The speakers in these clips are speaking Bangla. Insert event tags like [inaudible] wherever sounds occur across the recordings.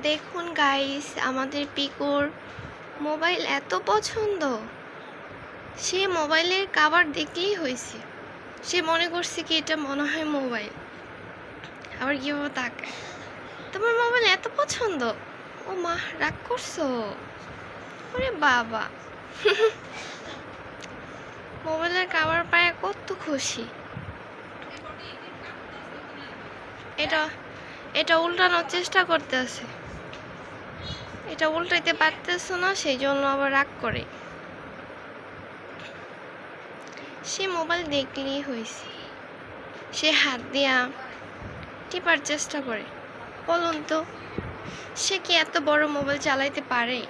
দেখুন গাইস আমাদের পিকুর মোবাইল এত পছন্দ। সে মোবাইলের কাভার দেখলেই হয়েছে। সে মনে করছে কি এটা মনে হয় মোবাইল আবার কীভাবে তাকায়। তোমার মোবাইল এত পছন্দ? ও মা, রাগ করছ? ওরে বাবা। [laughs] মোবাইলের কাবার পায়, কত খুশি। এটা এটা উল্টানোর চেষ্টা করতেছে এটা উল্টাইতে পারতেছো না সেই জন্য আবার রাগ করে। সে মোবাইল দেখলেই হয়েছে। সে হাত দিয়া টিপার চেষ্টা করে। বলুন তো, সে কি এত বড় মোবাইল চালাইতে পারে?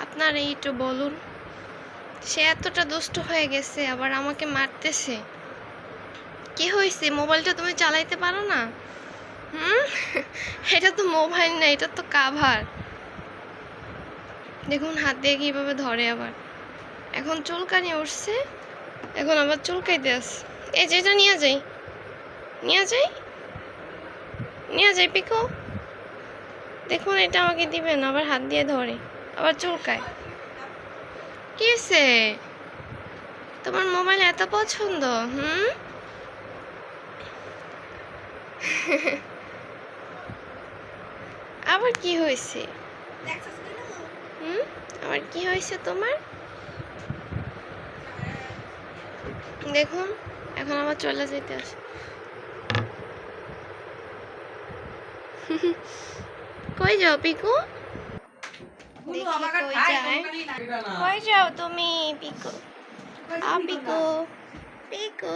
আপনারা একটু বলুন। সে এতটা দুষ্ট হয়ে গেছে, আবার আমাকে মারতেছে। কি হয়েছে? মোবাইলটা তুমি চালাইতে পারো না? এটা তো মোবাইল না, এটা তো কাভার দেখুন হাত দিয়ে কীভাবে ধরে আবার। এখন চুলকানি উঠছে, এখন আবার চুলকাইতে আসে এই যে এটা নিয়ে যাই। নিয়ে যাই। নিয়ে যাই, পিকো। দেখুন এটা আমাকে দিবেন, আবার হাত দিয়ে ধরে, আবার চুলকায়। কি হয়েছে? তোমার মোবাইল এত পছন্দ, হুম? [laughs] আবার কি হয়েছে? হুম? আবার কি হয়েছে তোমার? দেখুন এখন আবার চলে যেতে আসে। [laughs] কই যাও পিকু? কই যাও তুমি পিকু? আ পিকু। পিকু।